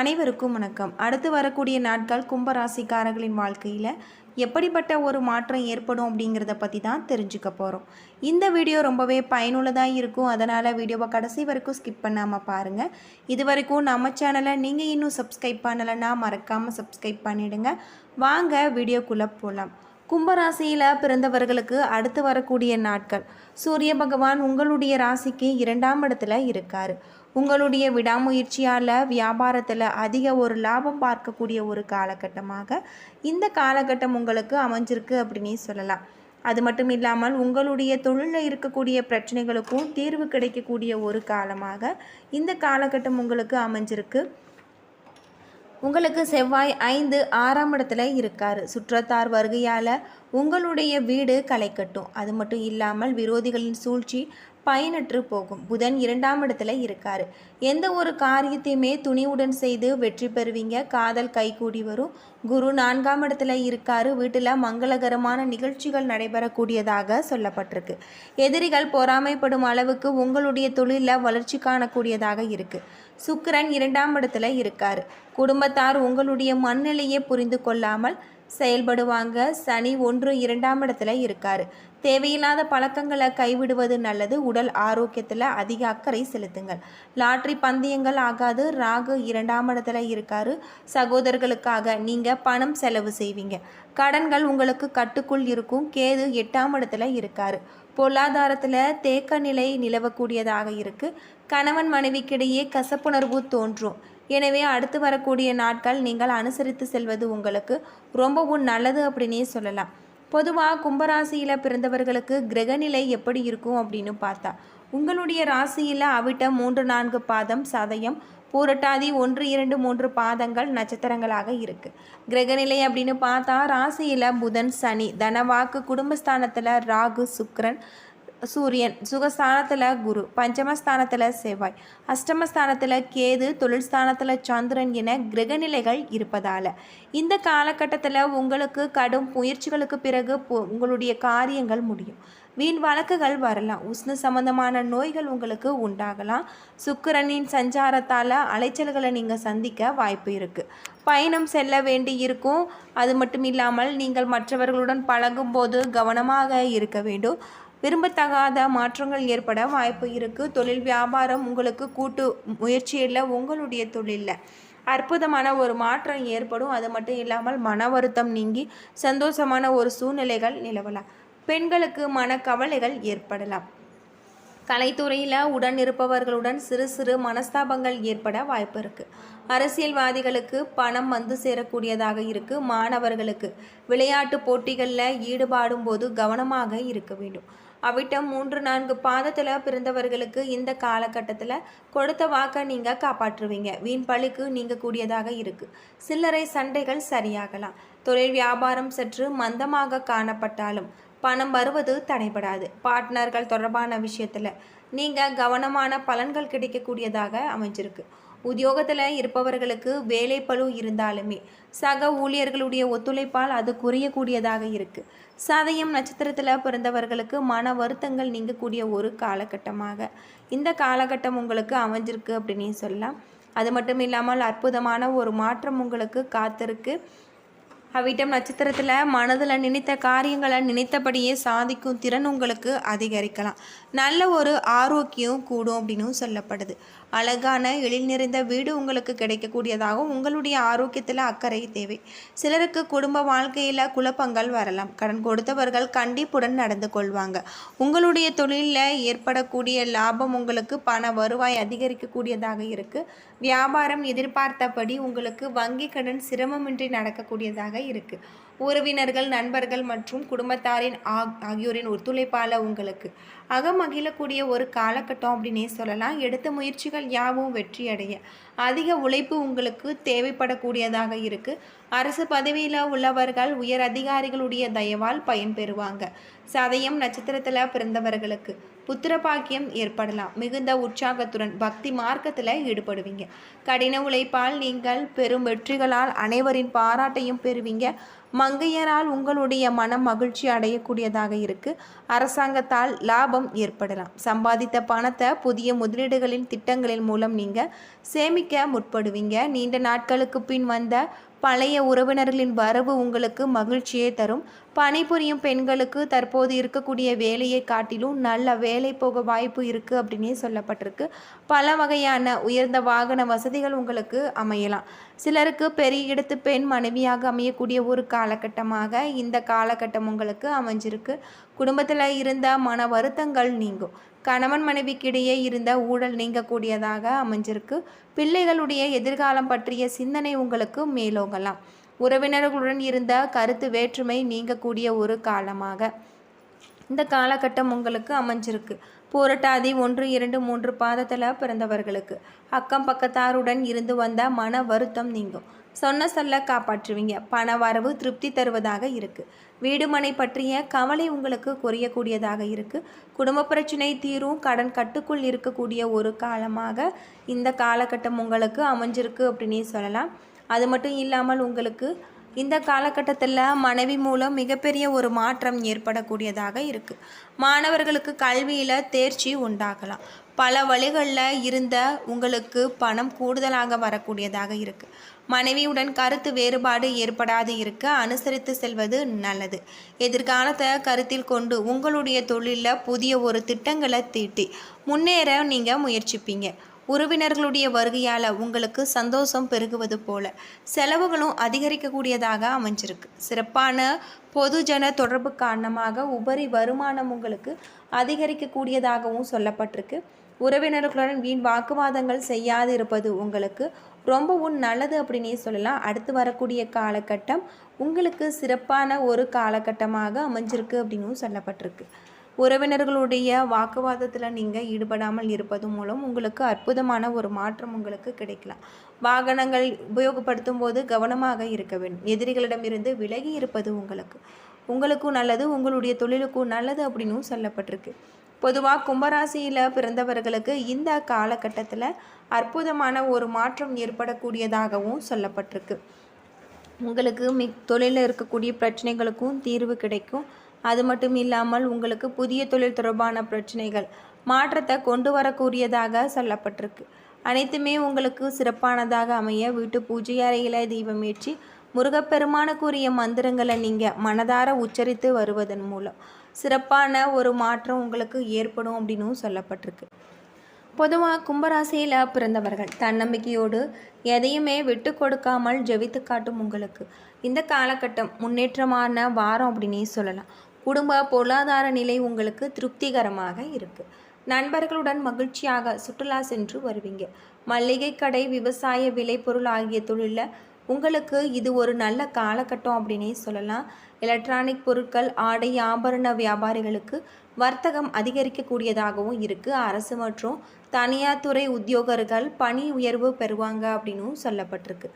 அனைவருக்கும் வணக்கம். அடுத்து வரக்கூடிய நாட்கள் கும்பராசிக்காரர்களின் வாழ்க்கையில் எப்படிப்பட்ட ஒரு மாற்றம் ஏற்படும் அப்படிங்கிறத பற்றி தான் தெரிஞ்சுக்க போகிறோம் இந்த வீடியோ ரொம்பவே பயனுள்ளதாக இருக்கும். அதனால் வீடியோவை கடைசி வரைக்கும் ஸ்கிப் பண்ணாமல் பாருங்கள் இது வரைக்கும் நம்ம சேனலை நீங்கள் இன்னும் சப்ஸ்கிரைப் பண்ணலைன்னா மறக்காமல் சப்ஸ்கிரைப் பண்ணிவிடுங்க வாங்க வீடியோக்குள்ளே போகலாம் கும்பராசியில் பிறந்தவர்களுக்கு அடுத்து வரக்கூடிய நாட்கள். சூரிய பகவான் உங்களுடைய ராசிக்கு இரண்டாம் இடத்துல இருக்கார். உங்களுடைய விடாமுயற்சியால் வியாபாரத்தில் அதிக ஒரு லாபம் பார்க்கக்கூடிய ஒரு காலகட்டமாக இந்த காலகட்டம் உங்களுக்கு அமைஞ்சிருக்கு அப்படின்னே சொல்லலாம். அது மட்டும் இல்லாமல் உங்களுடைய தொழிலில் இருக்கக்கூடிய பிரச்சனைகளுக்கும் தீர்வு கிடைக்கக்கூடிய ஒரு காலமாக இந்த காலகட்டம் உங்களுக்கு அமைஞ்சிருக்கு. உங்களுக்கு செவ்வாய் ஐந்து ஆறாம் இடத்துல இருக்கார். சுற்றத்தார் வருகையால் உங்களுடைய வீடு களைக்கட்டும். அது மட்டும் இல்லாமல் விரோதிகளின் சூழ்ச்சி பயனற்று போகும். புதன் இரண்டாம் இடத்துல இருக்காரு. எந்த ஒரு காரியத்தையுமே துணிவுடன் செய்து வெற்றி பெறுவீங்க. காதல் கைகூடி வரும். குரு நான்காம் இடத்துல இருக்காரு. வீட்டில் மங்களகரமான நிகழ்ச்சிகள் நடைபெறக்கூடியதாக சொல்லப்பட்டிருக்கு. எதிரிகள் பொறாமைப்படும் அளவுக்கு உங்களுடைய தொழிலில் வளர்ச்சி காணக்கூடியதாக இருக்குது சுக்கிரன் இரண்டாம் இடத்துல இருக்காரு. குடும்பத்தார் உங்களுடைய மண்ணிலையே புரிந்து கொள்ளாமல் செயல்படுவாங்க. சனி ஒன்று இரண்டாம் இடத்துல இருக்கார். தேவையில்லாத பழக்கங்களை கைவிடுவது நல்லது. உடல் ஆரோக்கியத்தில் அதிக அக்கறை செலுத்துங்கள். லாட்ரி பந்தயங்கள் ஆகாது. ராகு இரண்டாம் இடத்துல இருக்காரு. சகோதரர்களுக்காக நீங்கள் பணம் செலவு செய்வீங்க. கடன்கள் உங்களுக்கு கட்டுக்குள் இருக்கும். கேது எட்டாம் இடத்துல இருக்காரு. பொருளாதாரத்தில் தேக்க நிலை நிலவக்கூடியதாக இருக்குது கணவன் மனைவிக்கிடையே கசப்புணர்வு தோன்றும். எனவே அடுத்து வரக்கூடிய நாட்கள் நீங்கள் அனுசரித்து செல்வது உங்களுக்கு ரொம்பவும் நல்லது அப்படின்னே சொல்லலாம். பொதுவாக கும்பராசியில் பிறந்தவர்களுக்கு கிரகநிலை எப்படி இருக்கும் அப்படின்னு பார்த்தா உங்களுடைய ராசியில் அவிட்ட மூன்று நான்கு பாதம் சதயம் பூரட்டாதி ஒன்று இரண்டு மூன்று பாதங்கள் நட்சத்திரங்களாக இருக்குது கிரகநிலை அப்படின்னு பார்த்தா ராசியில் புதன் சனி தனவாக்கு குடும்பஸ்தானத்தில் ராகு சுக்ரன் சூரியன் சுகஸ்தானத்தில் குரு பஞ்சமஸ்தானத்தில் செவ்வாய் அஷ்டமஸ்தானத்தில் கேது தொழில் ஸ்தானத்தில் சந்திரன் என கிரகநிலைகள் இருப்பதால். இந்த காலகட்டத்தில் உங்களுக்கு கடும் முயற்சிகளுக்கு பிறகு உங்களுடைய காரியங்கள் முடியும். வீண் வழக்குகள் வரலாம். உஷ்ண சம்பந்தமான நோய்கள் உங்களுக்கு உண்டாகலாம். சுக்கிரனின் சஞ்சாரத்தால் அலைச்சல்களை நீங்கள் சந்திக்க வாய்ப்பு இருக்குது பயணம் செல்ல வேண்டி இருக்கும். அது மட்டும் இல்லாமல் நீங்கள் மற்றவர்களுடன் பழகும்போது கவனமாக இருக்க வேண்டும். விரும்பத்தகாத மாற்றங்கள் ஏற்பட வாய்ப்பு இருக்குது தொழில் வியாபாரம் உங்களுக்கு கூட்டு முயற்சியில் உங்களுடைய தொழிலில். அற்புதமான ஒரு மாற்றம் ஏற்படும். அது மட்டும் இல்லாமல் மன வருத்தம் நீங்கி சந்தோஷமான ஒரு சூழ்நிலைகள் நிலவலாம். பெண்களுக்கு மனக்கவலைகள் ஏற்படலாம். கலைத்துறையில் உடன் இருப்பவர்களுடன் சிறு சிறு மனஸ்தாபங்கள் ஏற்பட வாய்ப்பு இருக்குது அரசியல்வாதிகளுக்கு பணம் வந்து சேரக்கூடியதாக இருக்குது மாணவர்களுக்கு விளையாட்டு போட்டிகளில் ஈடுபாடும் போது கவனமாக இருக்க வேண்டும். அவிட்டம் மூன்று நான்கு பாதத்தில் பிறந்தவர்களுக்கு இந்த காலகட்டத்தில் கொடுத்த வாக்கை நீங்கள் காப்பாற்றுவீங்க. வீண் பழிக்கு நீங்கக்கூடியதாக இருக்குது சில்லறை சண்டைகள் சரியாகலாம். தொழில் வியாபாரம் சற்று மந்தமாக காணப்பட்டாலும் பணம் வருவது தடைபடாது. பார்ட்னர்கள் தொடர்பான விஷயத்தில் நீங்கள் கவனமான பலன்கள் கிடைக்கக்கூடியதாக அமைஞ்சிருக்கு. உத்தியோகத்தில் இருப்பவர்களுக்கு வேலை பழு இருந்தாலுமே சக ஊழியர்களுடைய ஒத்துழைப்பால் அது குறையக்கூடியதாக இருக்குது சதயம் நட்சத்திரத்தில் பிறந்தவர்களுக்கு மன வருத்தங்கள் நீங்கக்கூடிய ஒரு காலகட்டமாக. இந்த காலகட்டம் உங்களுக்கு அமைஞ்சிருக்கு அப்படின்னு சொல்லலாம். அது மட்டும் இல்லாமல் அற்புதமான ஒரு மாற்றம் உங்களுக்கு காத்திருக்கு. அவ்விட்டம் நட்சத்திரத்தில் மனதில் நினைத்த காரியங்களை நினைத்தபடியே சாதிக்கும் திறன் உங்களுக்கு அதிகரிக்கலாம். நல்ல ஒரு ஆரோக்கியம் கூடும் அப்படின்னும் சொல்லப்படுது. அழகான எழில் நிறைந்த வீடு உங்களுக்கு கிடைக்கக்கூடியதாகவும் உங்களுடைய ஆரோக்கியத்தில் அக்கறை தேவை. சிலருக்கு குடும்ப வாழ்க்கையில் குழப்பங்கள் வரலாம். கடன் கொடுத்தவர்கள் கண்டிப்புடன் நடந்து கொள்வாங்க. உங்களுடைய தொழிலில் ஏற்படக்கூடிய லாபம் உங்களுக்கு பண வருவாய் அதிகரிக்கக்கூடியதாக இருக்குது வியாபாரம் எதிர்பார்த்தபடி உங்களுக்கு வங்கி கடன் சிரமமின்றி நடக்கக்கூடியதாக இருக்குது உறவினர்கள் நண்பர்கள் மற்றும் குடும்பத்தாரின் ஆகியோரின் ஒத்துழைப்பால் உங்களுக்கு அகமகிழக்கூடிய ஒரு காலகட்டம் அப்படின்னே சொல்லலாம். எடுத்த முயற்சிகள் யாவும் வெற்றியடைய அதிக உழைப்பு உங்களுக்கு தேவைப்படக்கூடியதாக இருக்குது அரசு பதவியில் உள்ளவர்கள் உயர் அதிகாரிகளுடைய தயவால் பயன்பெறுவாங்க சதயம் நட்சத்திரத்தில் பிறந்தவர்களுக்கு புத்திர பாக்கியம் ஏற்படலாம். மிகுந்த உற்சாகத்துடன் பக்தி மார்க்கத்தில் ஈடுபடுவீங்க. கடின உழைப்பால் நீங்கள் பெரும் வெற்றிகளால் அனைவரின் பாராட்டையும் பெறுவீங்க. மங்கையரால் உங்களுடைய மனம் மகிழ்ச்சி அடையக்கூடியதாக இருக்குது அரசாங்கத்தால் லாபம் ஏற்படலாம். சம்பாதித்த பணத்தை புதிய முதலீடுகளின் திட்டங்களின் மூலம் நீங்கள் சேமிக்க முற்படுவீங்க. நீண்ட நாட்களுக்கு பின் வந்த பழைய உறவினர்களின் வரவு உங்களுக்கு மகிழ்ச்சியை தரும். பணிபுரியும் பெண்களுக்கு தற்போது இருக்கக்கூடிய வேலையை காட்டிலும் நல்ல வேலை போக வாய்ப்பு இருக்குது அப்படின்னே சொல்லப்பட்டிருக்கு. பல வகையான உயர்ந்த வாகன வசதிகள் உங்களுக்கு அமையலாம். சிலருக்கு பெரிய இடத்து பெண் மனைவியாக அமையக்கூடிய ஒரு காலகட்டமாக இந்த காலகட்டம் உங்களுக்கு அமைஞ்சிருக்கு. குடும்பத்தில் இருந்த மன வருத்தங்கள் நீங்கும். கணவன் மனைவிக்கிடையே இருந்த ஊழல் நீங்கக்கூடியதாக அமைஞ்சிருக்கு. பிள்ளைகளுடைய எதிர்காலம் பற்றிய சிந்தனை உங்களுக்கு மேலோங்கலாம். உறவினர்களுடன் இருந்த கருத்து வேற்றுமை நீங்கக்கூடிய ஒரு காலமாக. இந்த காலகட்டம் உங்களுக்கு அமைஞ்சிருக்கு. பூரட்டாதி ஒன்று இரண்டு மூன்று பாதத்தில் பிறந்தவர்களுக்கு. அக்கம் பக்கத்தாருடன் இருந்து வந்த மன வருத்தம் நீங்கும். சொன்ன சொல்ல காப்பாற்றுவீங்க. பண வரவு திருப்தி தருவதாக இருக்குது வீடுமனை பற்றிய கவலை உங்களுக்கு குறையக்கூடியதாக இருக்குது குடும்ப பிரச்சனை தீரும். கடன் கட்டுக்குள் இருக்கக்கூடிய ஒரு காலமாக இந்த காலகட்டம் உங்களுக்கு அமைஞ்சிருக்கு அப்படின்னே சொல்லலாம். அது மட்டும் இல்லாமல் உங்களுக்கு இந்த காலகட்டத்தில் மனைவி மூலம் மிகப்பெரிய ஒரு மாற்றம் ஏற்படக்கூடியதாக இருக்குது மாணவர்களுக்கு கல்வியில் தேர்ச்சி உண்டாகலாம். பல வழிகளில் இருந்த உங்களுக்கு பணம் கூடுதலாக வரக்கூடியதாக இருக்குது மனைவியுடன் கருத்து வேறுபாடு ஏற்படாது இருக்க அனுசரித்து செல்வது நல்லது. எதிர்காலத்தை கருத்தில் கொண்டு உங்களுடைய தொழிலில் புதிய ஒரு திட்டங்களை தீட்டி முன்னேற நீங்கள் முயற்சிப்பீங்க. உறவினர்களுடைய வருகையால் உங்களுக்கு சந்தோஷம் பெருகுவது போல. செலவுகளும் அதிகரிக்கக்கூடியதாக அமைஞ்சிருக்கு. சிறப்பான பொதுஜன தொடர்பு காரணமாக உபரி வருமானம் உங்களுக்கு அதிகரிக்கக்கூடியதாகவும் சொல்லப்பட்டிருக்கு. உறவினர்களுடன் வீண் வாக்குவாதங்கள் செய்யாது இருப்பது உங்களுக்கு ரொம்பவும் நல்லது அப்படின்னே சொல்லலாம். அடுத்து வரக்கூடிய காலகட்டம் உங்களுக்கு சிறப்பான ஒரு காலகட்டமாக அமைஞ்சிருக்கு அப்படின்னும் சொல்லப்பட்டிருக்கு. உறவினர்களுடைய வாக்குவாதத்தில் நீங்கள் ஈடுபடாமல் இருப்பது மூலம் உங்களுக்கு அற்புதமான ஒரு மாற்றம் உங்களுக்கு கிடைக்கலாம். வாகனங்கள் உபயோகப்படுத்தும் போது கவனமாக இருக்க வேண்டும் எதிரிகளிடமிருந்து விலகி இருப்பது உங்களுக்கு. உங்களுக்கும் நல்லது உங்களுடைய தொழிலுக்கும் நல்லது அப்படின்னும் சொல்லப்பட்டிருக்கு. பொதுவாக கும்பராசியில் பிறந்தவர்களுக்கு இந்த காலகட்டத்தில் அற்புதமான ஒரு மாற்றம் ஏற்படக்கூடியதாகவும் சொல்லப்பட்டிருக்கு. உங்களுக்கு மிக் தொழிலில் இருக்கக்கூடிய பிரச்சனைகளுக்கும் தீர்வு கிடைக்கும். அது மட்டும் இல்லாமல் உங்களுக்கு புதிய தொழில் தொடர்பான பிரச்சனைகள் மாற்றத்தை கொண்டு வரக்கூடியதாக சொல்லப்பட்டிருக்கு. அனைத்துமே உங்களுக்கு சிறப்பானதாக அமைய வீட்டு பூஜை அறையில் தீபமேற்றி முருகப்பெருமானுக்குரிய மந்திரங்களை நீங்கள் மனதார உச்சரித்து வருவதன் மூலம் சிறப்பான ஒரு மாற்றம் உங்களுக்கு ஏற்படும் அப்படின்னும் சொல்லப்பட்டிருக்கு. பொதுவாக கும்பராசியில் பிறந்தவர்கள் தன்னம்பிக்கையோடு எதையுமே விட்டு கொடுக்காமல் ஜெபித்து காட்டும் உங்களுக்கு இந்த காலகட்டம் முன்னேற்றமான வாரம் அப்படின்னே சொல்லலாம். குடும்ப பொருளாதார நிலை உங்களுக்கு திருப்திகரமாக இருக்குது நண்பர்களுடன் மகிழ்ச்சியாக சுற்றுலா சென்று வருவீங்க. மல்லிகை கடை விவசாய விளைபொருள் ஆகிய தொழிலில் உங்களுக்கு இது ஒரு நல்ல காலகட்டம் அப்படின்னே சொல்லலாம். எலக்ட்ரானிக் பொருட்கள் ஆடை ஆபரண வியாபாரிகளுக்கு வர்த்தகம் அதிகரிக்கக்கூடியதாகவும் இருக்குது அரசு மற்றும் தனியார் துறை உத்தியோகர்கள் பணி உயர்வு பெறுவாங்க அப்படின்னும் சொல்லப்பட்டிருக்கு.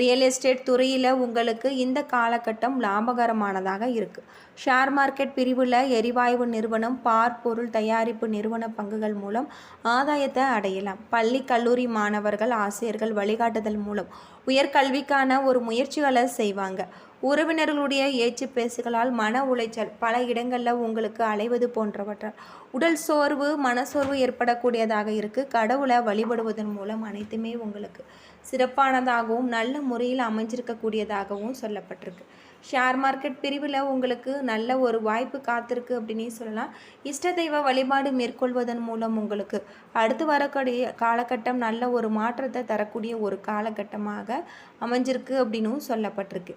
ரியல் எஸ்டேட் துறையில் உங்களுக்கு இந்த காலகட்டம் லாபகரமானதாக இருக்குது ஷேர் மார்க்கெட் பிரிவில் எரிவாயு நிறுவனம் பார் பொருள் தயாரிப்பு நிறுவன பங்குகள் மூலம் ஆதாயத்தை அடையலாம். பள்ளி கல்லூரி மாணவர்கள் ஆசிரியர்கள் வழிகாட்டுதல் மூலம் உயர்கல்விக்கான ஒரு முயற்சிகளை செய்வாங்க. உறவினர்களுடைய ஏச்சு பேசுகளால் மன உளைச்சல் பல இடங்களில் உங்களுக்கு அலைவது போன்றவற்றால் உடல் சோர்வு மனசோர்வு ஏற்படக்கூடியதாக இருக்குது கடவுளை வழிபடுவதன் மூலம் அனைத்துமே உங்களுக்கு சிறப்பானதாகவும் நல்ல முறையில் அமைஞ்சிருக்கக்கூடியதாகவும் சொல்லப்பட்டிருக்கு. ஷேர் மார்க்கெட் பிரிவில் உங்களுக்கு நல்ல ஒரு வாய்ப்பு காத்திருக்கு அப்படின்னே சொல்லலாம். இஷ்ட தெய்வ வழிபாடு மேற்கொள்வதன் மூலம் உங்களுக்கு அடுத்து வரக்கூடிய காலகட்டம் நல்ல ஒரு மாற்றத்தை தரக்கூடிய ஒரு காலகட்டமாக அமைஞ்சிருக்கு அப்படின்னும் சொல்லப்பட்டிருக்கு.